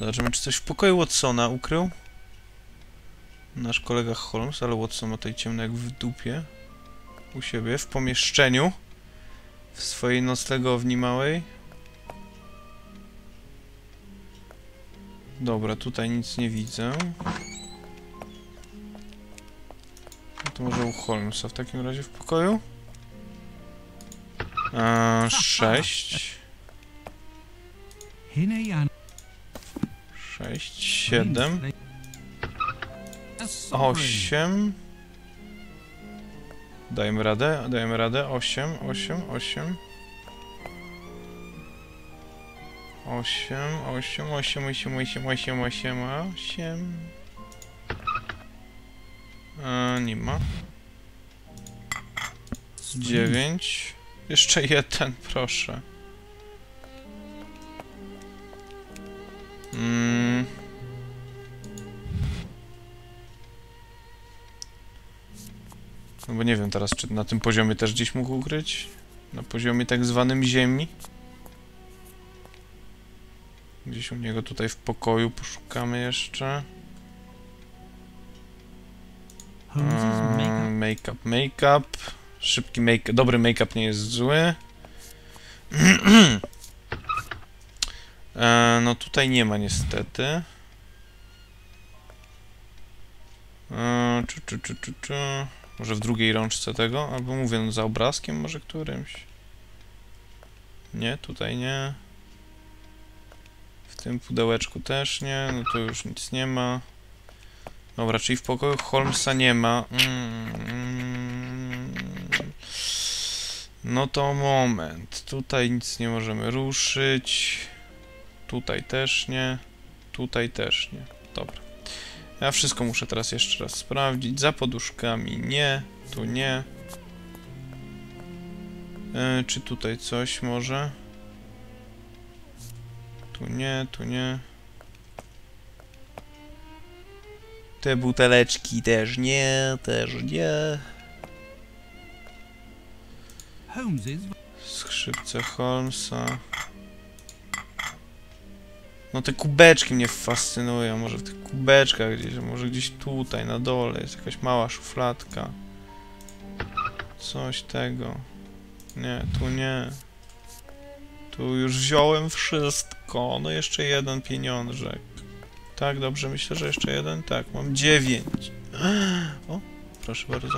Zobaczymy, czy coś w pokoju Watsona ukrył. Nasz kolega Holmes, ale Watson ma tutaj ciemno jak w dupie. U siebie, w pomieszczeniu. W swojej noclegowni małej. Dobra, tutaj nic nie widzę. No to może u Holmesa w takim razie w pokoju? Eee, sześć. Sześć, siedem, osiem. Dajemy radę, dajemy radę. Osiem, osiem, osiem. Osiem, osiem, osiem, osiem, osiem, osiem, osiem, osiem. A, nie ma. Dziewięć. Jeszcze jeden, proszę. Mm. Bo nie wiem teraz, czy na tym poziomie też gdzieś mógł ukryć? Na poziomie tak zwanym ziemi? Gdzieś u niego tutaj w pokoju poszukamy jeszcze. Holmes's makeup. Make-up, make-up. Szybki make Dobry make-up nie jest zły. e, no tutaj nie ma niestety. E, czu, czu, czu, czu, czu. Może w drugiej rączce tego? Albo mówię, no za obrazkiem może którymś. Nie, tutaj nie. W tym pudełeczku też nie, no to już nic nie ma. Dobra, czyli w pokoju Holmesa nie ma. Mm. No to moment. Tutaj nic nie możemy ruszyć. Tutaj też nie. Tutaj też nie. Dobra. Ja wszystko muszę teraz jeszcze raz sprawdzić. Za poduszkami nie. Tu nie. E, czy tutaj coś może? Tu nie, tu nie. Te buteleczki też nie, też nie. Skrzypce Holmesa. No te kubeczki mnie fascynują. Może w tych kubeczkach gdzieś, może gdzieś tutaj na dole jest jakaś mała szufladka. Coś tego. Nie, tu nie. Tu już wziąłem wszystko. No jeszcze jeden pieniążek. Tak, dobrze, myślę, że jeszcze jeden. Tak, mam dziewięć. O, proszę bardzo.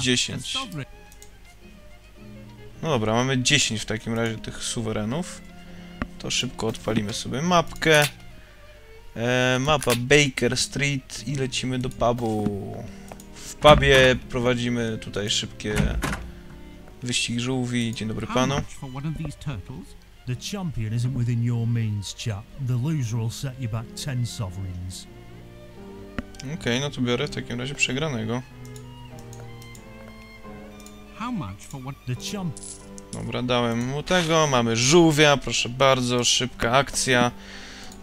Dziesięć. No dobra, mamy 10 w takim razie tych suwerenów. To szybko odpalimy sobie mapkę. E, mapa Baker Street i lecimy do pubu. W pubie prowadzimy tutaj szybkie wyścig żółwi. Dzień dobry panu. The champion isn't within your means, chap. The loser will set you back ten sovereigns. Okej, no to biorę w takim razie przegranego. How much for one? The champ Dobra, dałem mu tego. Mamy żółwia, proszę bardzo, szybka akcja.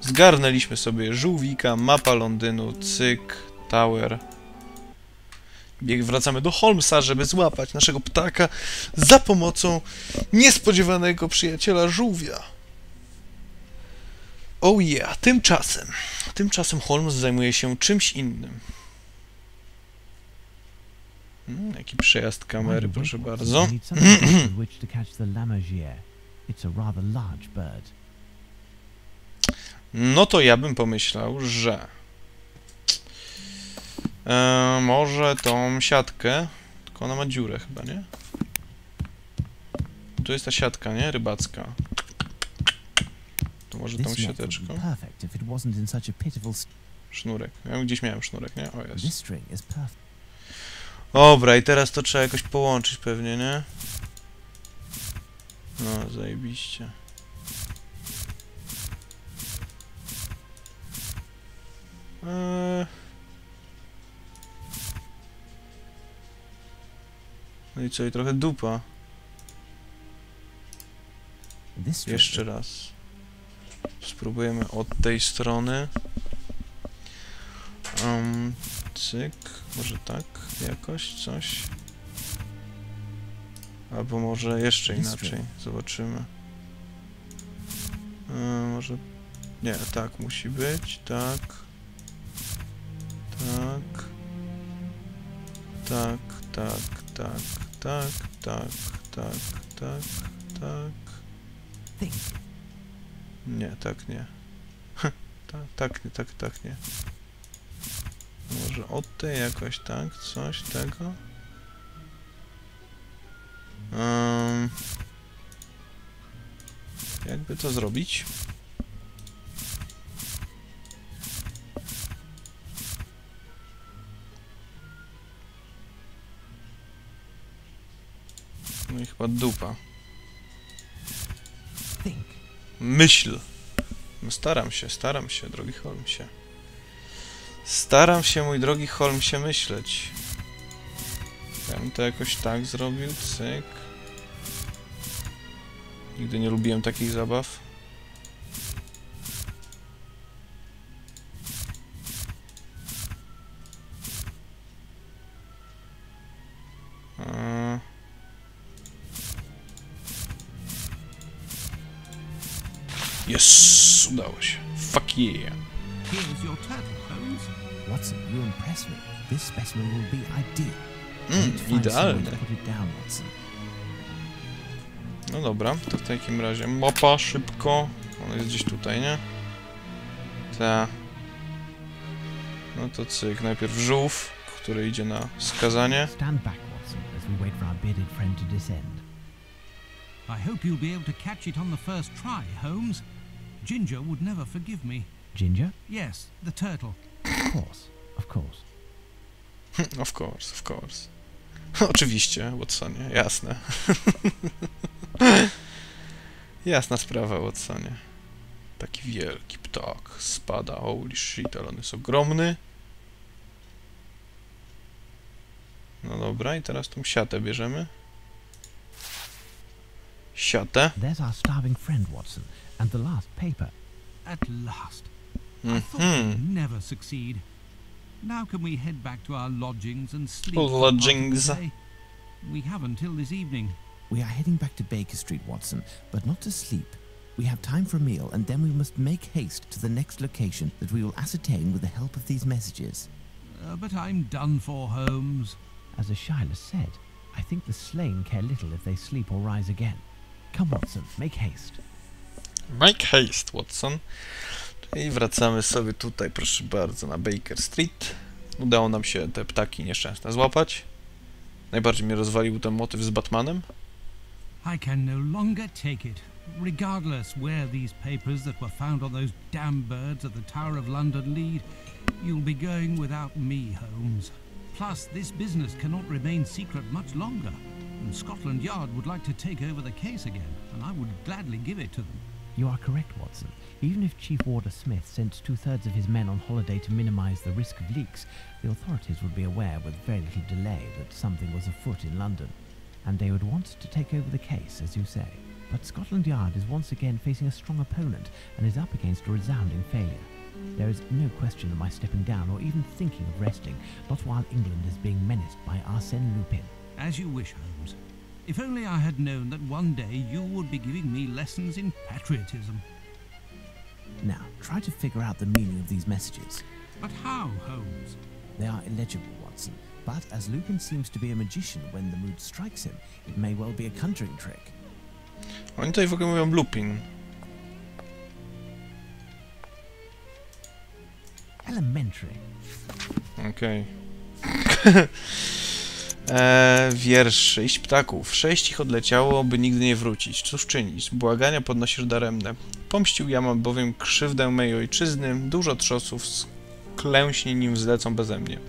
Zgarnęliśmy sobie żółwika, mapa Londynu, cyk, tower. Bieg wracamy do Holmesa, żeby złapać naszego ptaka za pomocą niespodziewanego przyjaciela żółwia. Oh yeah, tymczasem, tymczasem Holmes zajmuje się czymś innym. Hmm, jaki przejazd kamery, proszę bardzo. No to ja bym pomyślał, że e, może tą siatkę, tylko ona ma dziurę chyba, nie? Tu jest ta siatka, nie? Rybacka. To może tą siateczką. Sznurek. Ja gdzieś miałem sznurek, nie? O jest. This string is perfect. Dobra, i teraz to trzeba jakoś połączyć pewnie, nie? No, zajebiście. Eee... No i co, i trochę dupa. Jeszcze raz. Spróbujemy od tej strony. Um, cyk, może tak, jakoś, coś. Albo może jeszcze inaczej, zobaczymy. E, może Nie, tak musi być, tak. Tak. Tak, tak, tak, tak, tak, tak, tak, tak. Nie, tak nie. tak, tak, nie, tak, tak nie. Może od tej jakoś, tak? Coś tego? Um, jakby to zrobić? No i chyba dupa. Myśl. No staram się, staram się, drogi Holmesie. Staram się, mój drogi Holmesie, myśleć. Ja bym to jakoś tak zrobił, cyk. Nigdy nie lubiłem takich zabaw. Me. This specimen will be ideal. Mm. No dobra, to w takim razie mapa szybko. Ona jest gdzieś tutaj, nie? Ta. No to cyk, najpierw żółw, który idzie na skazanie. Stand back, Watson, as we wait for our bearded friend to descend. I hope you'll be able to catch it on the first try, Holmes. Ginger would never forgive me. Ginger? Yes, the turtle. Of course, of course. Of course, of course. Oczywiście, Watsonie, jasne. Jasna sprawa, Watsonie. Taki wielki ptak spada, holy shit, ale on jest ogromny. No dobra, i teraz tą siatę bierzemy. Siatę. There's our starving friend, Watson, and the last paper. At last. I thought Mhm. never succeed. Now can we head back to our lodgings and sleep? For part of the lodgings. day? We have until this evening. We are heading back to Baker Street, Watson, but not to sleep. We have time for a meal, and then we must make haste to the next location that we will ascertain with the help of these messages. Uh, but I'm done for, Holmes. As Ashyla said, I think the slain care little if they sleep or rise again. Come, Watson, make haste. Make haste, Watson. I wracamy sobie tutaj, proszę bardzo, na Baker Street. Udało nam się te ptaki nieszczęsne złapać. Najbardziej mnie rozwalił ten motyw z Batmanem. I can no longer take it. Regardless where these papers that were found on those damn birds at the Tower of London lead, you'll be going without me, Holmes. Plus, this business cannot remain secret much longer. And Scotland Yard would like to take over the case again, and I would gladly give it to them. You are correct, Watson. Even if Chief Warder Smith sent two thirds of his men on holiday to minimize the risk of leaks, the authorities would be aware with very little delay that something was afoot in London. And they would want to take over the case, as you say. But Scotland Yard is once again facing a strong opponent and is up against a resounding failure. There is no question of my stepping down or even thinking of resting, not while England is being menaced by Arsène Lupin. As you wish, Holmes. If only I had known that one day you would be giving me lessons in patriotism. Now, try to figure out the meaning of these messages. But how, Holmes? They are illegible, Watson, but as Lupin seems to be a magician when the mood strikes him, it may well be a conjuring trick. Oni tutaj w ogóle mówią Lupin. Elementary. Okej. eee, wiersz sześć ptaków. Sześć ich odleciało, by nigdy nie wrócić. Cóż czynić? Błagania podnosisz daremne. Pomścił ja mam bowiem krzywdę mej ojczyzny. Dużo trzosów klęśnie nim zlecą beze mnie.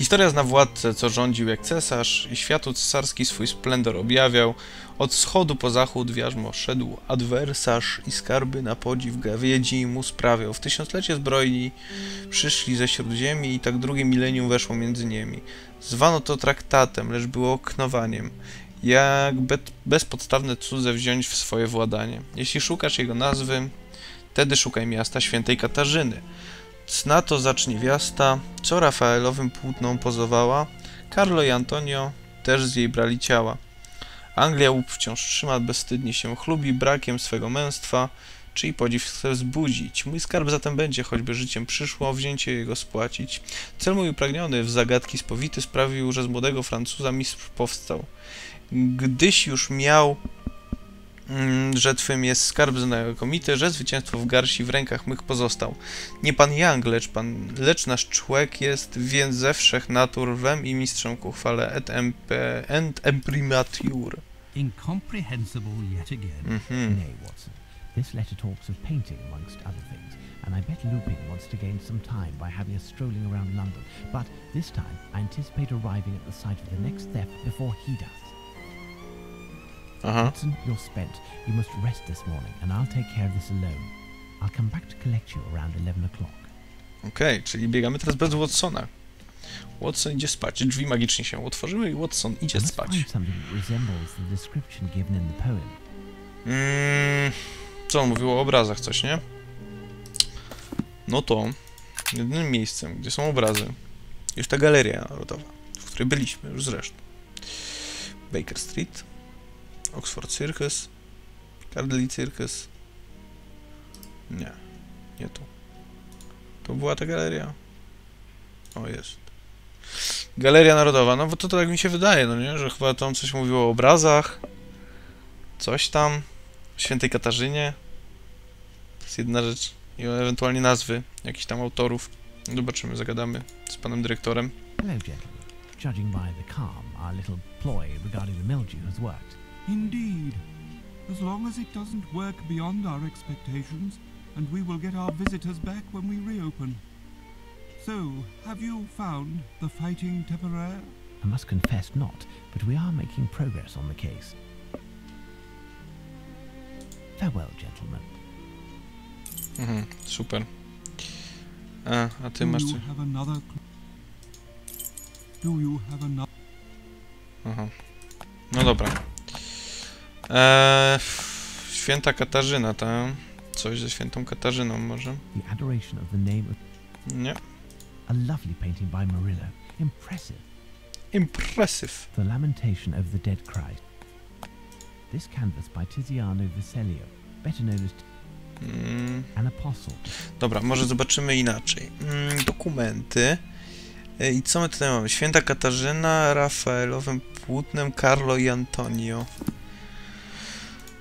Historia zna władcę, co rządził jak cesarz i światu cesarski swój splendor objawiał. Od wschodu po zachód wiarzmo szedł adwersarz i skarby na podziw gawiedzi mu sprawiał. W tysiąclecie zbrojni przyszli ze śródziemi i tak drugie milenium weszło między nimi. Zwano to traktatem, lecz było knowaniem. Jak be bezpodstawne cudze wziąć w swoje władanie. Jeśli szukasz jego nazwy, wtedy szukaj miasta świętej Katarzyny. Cna to zacz niewiasta, co Rafaelowym płótną pozowała, Carlo i Antonio też z jej brali ciała. Anglia łup wciąż trzyma, bezstydnie się chlubi brakiem swego męstwa, Czyli podziw chce wzbudzić. Mój skarb zatem będzie, choćby życiem przyszło, wzięcie jego spłacić. Cel mój upragniony, w zagadki spowity, sprawił, że z młodego Francuza mistrz powstał. Gdyś już miał, że twym jest skarb znakomity, że zwycięstwo w garści w rękach mych pozostał. Nie pan Young, lecz pan, lecz nasz człek jest, więc ze wszech natur wem i mistrzem ku chwale et, imprimatur. Incomprehensible yet again. Mhm. Nay, Watson. This letter talks of painting, amongst other things, and I bet Lupin wants to gain some time by having us strolling around London. But this time, I anticipate arriving at the site of the next theft before he does. Aha. Watson, you're spent. You must rest this morning, and I'll take care of this alone. I'll come back to collect you around 11 o'clock. Okej, czyli biegamy teraz bez Watsona. Watson idzie spać, drzwi magicznie się otworzyły i Watson idzie spać. Mm, co on mówił o obrazach, coś, nie? No to jedynym miejscem, gdzie są obrazy, jest ta galeria narodowa, w której byliśmy już zresztą. Baker Street, Oxford Circus, Piccadilly Circus. Nie, nie tu. To była ta galeria? O, jest. Galeria Narodowa, no bo to tak mi się wydaje, no nie? Że chyba tam coś mówiło o obrazach, coś tam, świętej Katarzynie. To jest jedna rzecz. I ewentualnie nazwy jakichś tam autorów. Zobaczymy, zagadamy z panem dyrektorem. Hello, gentlemen. Judging by the calm, our little ploy regarding the mildew has worked. Indeed. As long as it doesn't work beyond our expectations, and we will get our visitors back when we reopen. So, have you found the fighting temeraire? I must confess not, but we are making progress on the case. Farewell, gentlemen. Mhm, super. A, a ty Do masz you have another? cl- Do you have another? Aha. No dobra. Eee, święta Katarzyna, tam. Coś ze świętą Katarzyną może? Nie. a lovely painting by Murillo. Impressive. Impressive. The Lamentation of the Dead Christ. This canvas by Tiziano Vecellio, better known as Mm, an apostle. dobra, może zobaczymy inaczej. Mm, dokumenty. E, I co my tutaj mamy? Święta Katarzyna, Rafaelowym płótnem, Carlo i Antonio.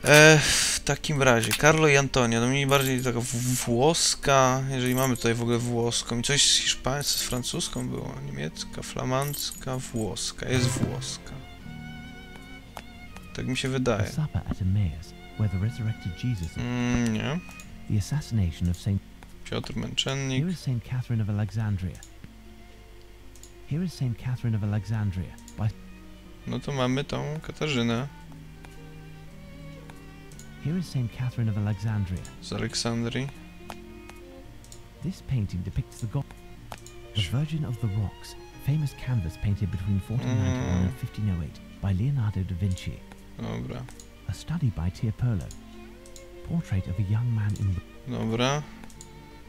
E, w takim razie, Carlo i Antonio, no mniej bardziej taka włoska, jeżeli mamy tutaj w ogóle włoską. I coś z hiszpańską, z francuską było, niemiecka, flamandzka, włoska, jest włoska. Tak mi się wydaje. Mm, nie. Piotr Męczennik. Here is Saint Catherine of Alexandria. Here is Saint Catherine of Alexandria. No to mamy tą Katarzynę Here is Saint Catherine of Alexandria. z Aleksandrii. This painting depicts the God. The Virgin of the Rocks, famous canvas painted between 1491 mm. and 1508 by Leonardo da Vinci. Dobra, A study by Tiepolo. Portrait of a young man in dobra.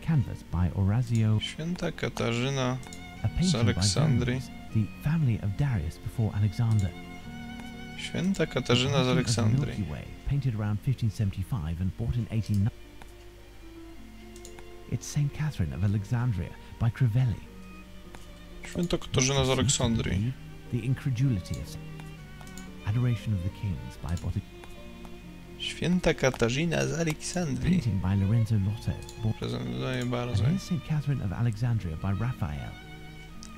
canvas by Orazio. Święta Katarzyna A painting by Aleksandrii. Darius, the family of Darius before Alexander. Święta Katarzyna z painting of the Aleksandrii. Painted around 1575 and bought in 1890. It's Saint Catherine of Alexandria by Crivelli. Święta Katarzyna z Aleksandrii. The incredulity of Adoration of the Kings by Bottic. Święta Katarzyna z Aleksandrii. Painting by Lorenzo Lotto. And bardzo. here's Saint Catherine of Alexandria by Raphael.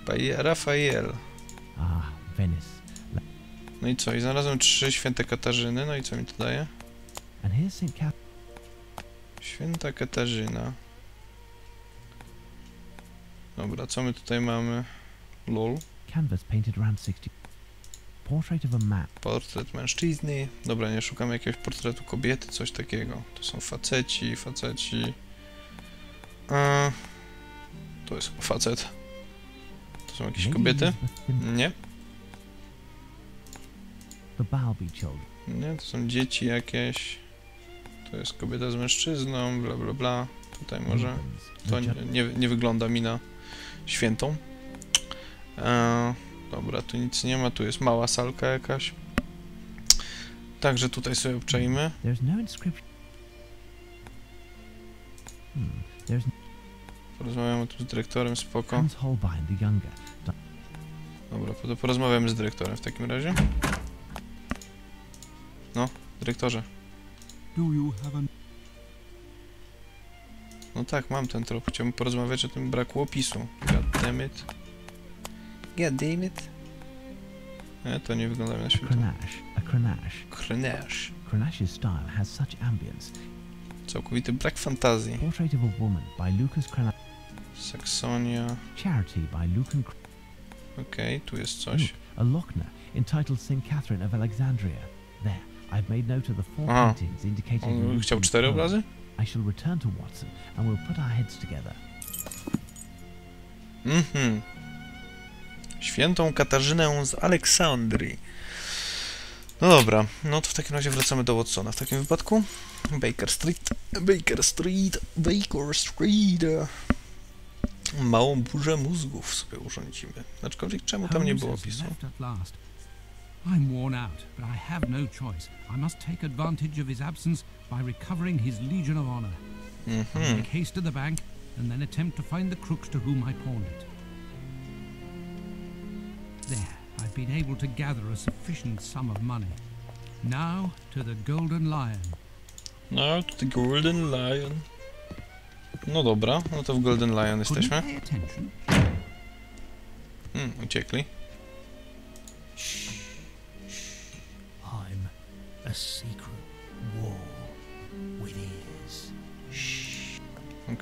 By Raphael. Ah, Venice. No i co? I znalazłem trzy święte Katarzyny. No i co mi to daje? Święta Katarzyna. Dobra, co my tutaj mamy? Lol. Canvas painted around 60. Portrait of a. Portret mężczyzny. Dobra, nie szukamy jakiegoś portretu kobiety, coś takiego. To są faceci, faceci. A, to jest facet. To są jakieś kobiety? Nie. Nie, to są dzieci jakieś. To jest kobieta z mężczyzną, bla bla bla. Tutaj może. To nie, nie, nie wygląda mi na świętą. E, dobra, tu nic nie ma, tu jest mała salka jakaś. Także tutaj sobie obczajmy. No. Hmm. Porozmawiamy tu z dyrektorem, spoko. Dobra, porozmawiamy z dyrektorem w takim razie. No, dyrektorze. Do you have an... No tak, mam ten trop. Chciałbym porozmawiać o tym braku opisu. God damn it. God damn it. E, to nie wygląda na świetnie. Grenache. A Grenache. Grenache. Grenache's style has such ambience. Całkowity brak fantazji. Portrait of a Woman by Lucas Grenache. Saksonia. Charity by Lucan Okej, tu jest coś. Look, a Lochner entitled St. Catherine of Alexandria. There, I've made note of the four Aha. paintings indicated in On chciał cztery obrazy? I shall return to Watson and we'll put our heads together. Mhm. Świętą Katarzynę z Aleksandrii. No dobra, no to w takim razie wracamy do Watsona. W takim wypadku Baker Street, Baker Street, Baker Street. Małą burzę mózgów sobie urządzimy. Aczkolwiek czemu tam nie było opisu? Left at last. I'm worn out, but I have no choice. I must take advantage of his absence by recovering his Legion of Honor. I'll Mhm. make haste to the bank and then attempt to find the crooks to whom I pawned it. There, I've been able to gather a sufficient sum of money. Now to the Golden Lion. Now to the Golden Lion. No dobra, no to w Golden Lion jesteśmy. Hmm, uciekli.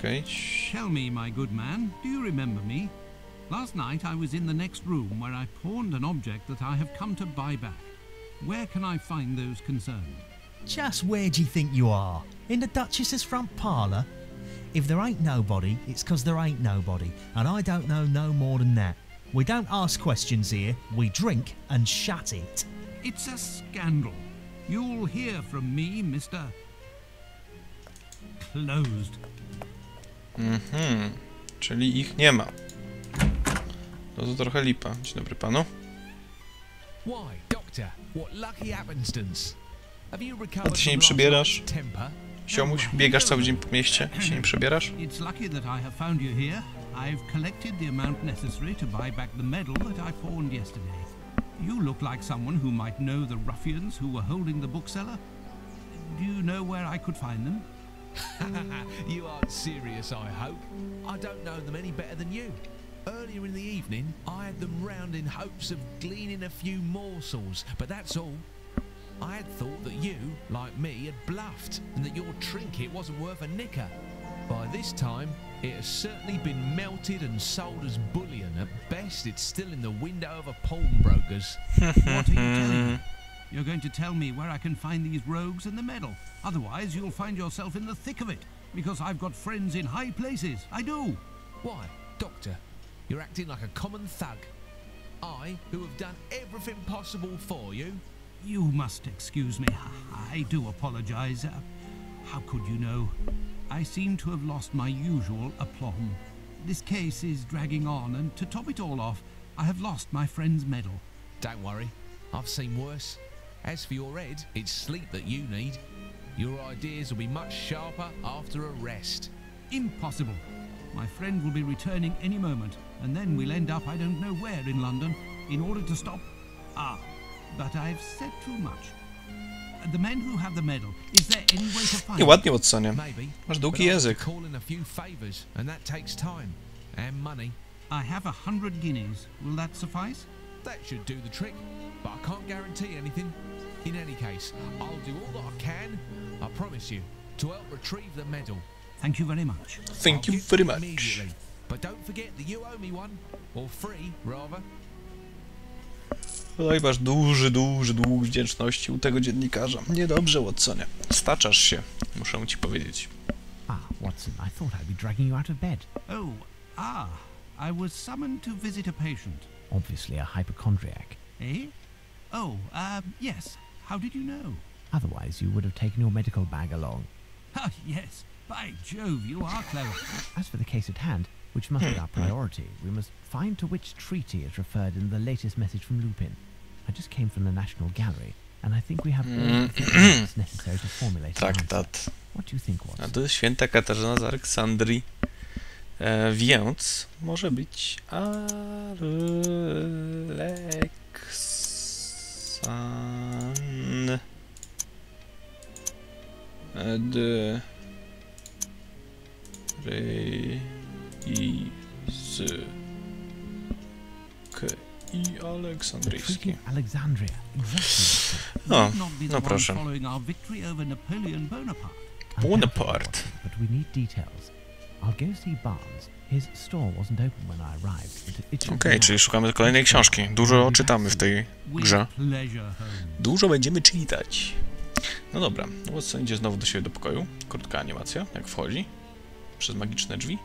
Okej. Tell me, my good man, do you remember me? Last night I was in the next room where I pawned an object that I have come to buy back. Where can I find those concerned? Just where do you think you are? In the Duchess's front parlour? If there ain't nobody, it's 'cause there ain't nobody, and I don't know no more than that. We don't ask questions here, we drink and shut it. It's a scandal. You'll hear from me, Mr. Closed. Mhm. Czyli ich nie ma. No to trochę lipa. Dzień dobry panu. Why, Doctor? What lucky happenstance? Have you recovered A ty się nie przebierasz? Siomuś, biegasz cały dzień po mieście i się nie przebierasz? I've collected the amount necessary to buy back the medal that I pawned yesterday. You look like someone who might know the ruffians who were holding the bookseller. Do you know where I could find them? you aren't serious, I hope. I don't know them any better than you. Earlier in the evening, I had them round in hopes of gleaning a few morsels, but that's all. I had thought that you, like me, had bluffed, and that your trinket wasn't worth a nicker. By this time, it has certainly been melted and sold as bullion. At best, it's still in the window of a pawnbroker's. What are you telling me? You're going to tell me where I can find these rogues and the medal. Otherwise, you'll find yourself in the thick of it. Because I've got friends in high places. I do. Why, Doctor, you're acting like a common thug. I, who have done everything possible for you, You must excuse me. I do apologize. Uh, how could you know? I seem to have lost my usual aplomb. This case is dragging on, and to top it all off, I have lost my friend's medal. don't worry, I've seen worse. As for your head, it's sleep that you need. Your ideas will be much sharper after a rest. Impossible. My friend will be returning any moment, and then we'll end up I don't know where in London in order to stop. Ah, but I've said too much. The men who have the medal, is there any way to find Nie, ładnie Watsonie. Maybe. Masz but długi I have język. to call in a few favours, and that takes time. And money. I have a hundred guineas. Will that suffice? That should do the trick, but I can't guarantee anything. In any case, I'll do all that I can, I promise you, to help retrieve the medal. Thank you very much. Thank I'll you very much. But don't forget that you owe me one, or three, rather. Duży, duży dług wdzięczności u tego dziennikarza. Niedobrze, Watsonie. Staczasz się, muszę ci powiedzieć. Ah, Watson, I thought I'd be dragging you out of bed. Oh, ah, I was summoned to visit a patient. Obviously a hypochondriac. Eh? Oh, um, yes. How did you know? Otherwise, you would have taken your medical bag along. Ah, yes. By Jove, you are clever. As for the case at hand, which must be our priority, we must find to which treaty is referred in the latest message from Lupin. I just came from the National Gallery. and I think we have all Mm. the facts necessary to formulate an answer. Traktat. What do you think, A Watson? to jest święta Katarzyna z Aleksandrii. E, więc może być Aleksan... Ed... Ry... I... Z... K... I Aleksandryjski. no one proszę. Bonaparte. Okej, czyli szukamy kolejnej książki. Dużo czytamy w tej grze. Dużo będziemy czytać. No dobra, Watson idzie znowu do siebie do pokoju. Krótka animacja, jak wchodzi. Przez magiczne drzwi.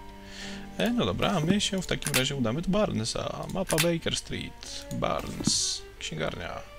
E, no dobra, a my się w takim razie udamy do Barnesa. Mapa Baker Street. Barnes. Księgarnia.